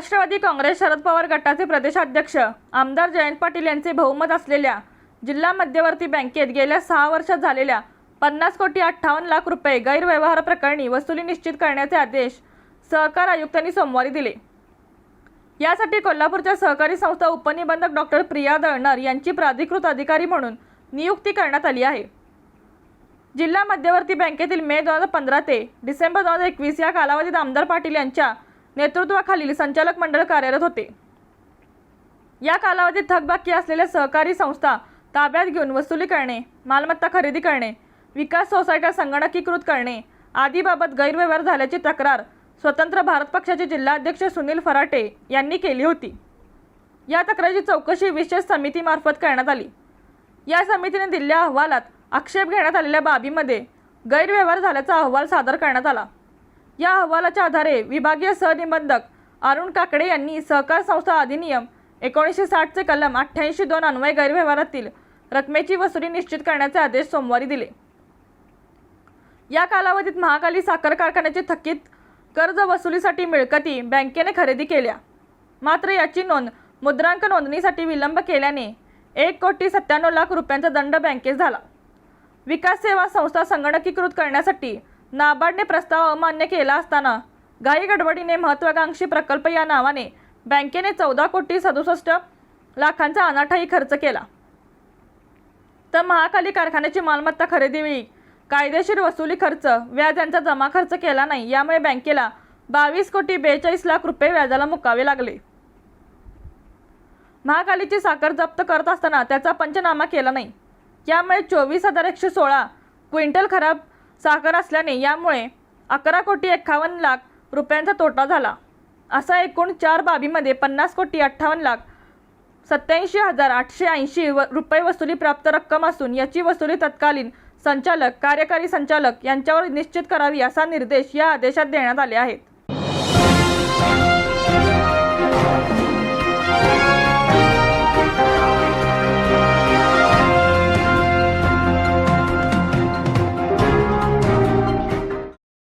राष्ट्रवादी काँग्रेस शरद पवार गटाचे प्रदेशाध्यक्ष आमदार जयंत पाटील यांचे बहुमत असलेल्या जिल्हा मध्यवर्ती बँकेत गेल्या सहा वर्षात झालेल्या पन्नास कोटी अठ्ठावन्न लाख रुपये गैरव्यवहार प्रकरणी वसुली निश्चित करण्याचे आदेश सहकार आयुक्तांनी सोमवारी दिले. यासाठी कोल्हापूरच्या सहकारी संस्था उपनिबंधक डॉक्टर प्रिया दळणर यांची प्राधिकृत अधिकारी म्हणून नियुक्ती करण्यात आली आहे. जिल्हा मध्यवर्ती बँकेतील मे दोन हजार पंधरा ते डिसेंबर दोन हजार एकवीस या कालावधीत आमदार पाटील यांच्या नेतृत्वाखालील संचालक मंडळ कार्यरत होते. या कालावधीत थकबाकी असलेल्या सहकारी संस्था ताब्यात घेऊन वसुली करणे मालमत्ता खरेदी करणे विकास सोसायट्या संगणकीकृत करणे आदीबाबत गैरव्यवहार झाल्याची तक्रार स्वतंत्र भारत पक्षाचे जिल्हाध्यक्ष सुनील फराटे यांनी केली होती. या तक्रारीची चौकशी विशेष समितीमार्फत करण्यात आली. या समितीने दिलेल्या अहवालात आक्षेप घेण्यात आलेल्या बाबीमध्ये गैरव्यवहार झाल्याचा अहवाल सादर करण्यात आला. या अहवालाच्या आधारे विभागीय सहनिबंधक अरुण काकडे यांनी सहकार संस्था अधिनियम एकोणीसशे साठचे कलम अठ्ठ्याऐंशी दोन अन्वय गैरव्यवहारातील रकमेची वसुली निश्चित करण्याचे आदेश सोमवारी दिले. या कालावधीत महाकाली साखर कारखान्याचे थकीत कर्ज वसुलीसाठी मिळकती बँकेने खरेदी केल्या. मात्र याची नोंद मुद्रांक नोंदणीसाठी विलंब केल्याने एक कोटी सत्त्याण्णव लाख रुपयांचा दंड बँकेस झाला. विकास सेवा संस्था संगणकीकृत करण्यासाठी नाबार्डने प्रस्ताव अमान्य केला असताना घाई गडबडीने महत्वाकांक्षी प्रकल्प या नावाने बँकेने चौदा कोटी सदुसष्ट लाखांचा अनाठाही खर्च केला. तर महाकाली कारखान्याची मालमत्ता खरेदीवेळी कायदेशीर वसुली खर्च व्याज यांचा जमा खर्च केला नाही यामुळे बँकेला बावीस कोटी बेचाळीस लाख रुपये व्याजाला मुकावे लागले. महाकालीची साखर जप्त करत असताना त्याचा पंचनामा केला नाही. यामुळे चोवीस हजार एकशे सोळा क्विंटल खराब साखर असल्याने यामुळे अकरा कोटी एक्कावन्न लाख रुपयांचा तोटा झाला. असा एकूण चार बाबीमध्ये पन्नास कोटी अठ्ठावन्न लाख सत्याऐंशी हजार आठशे ऐंशी व रुपये वसुली प्राप्त रक्कम असून याची वसुली तत्कालीन संचालक कार्यकारी संचालक यांच्यावर निश्चित करावी असा निर्देश या आदेशात देण्यात आले आहेत.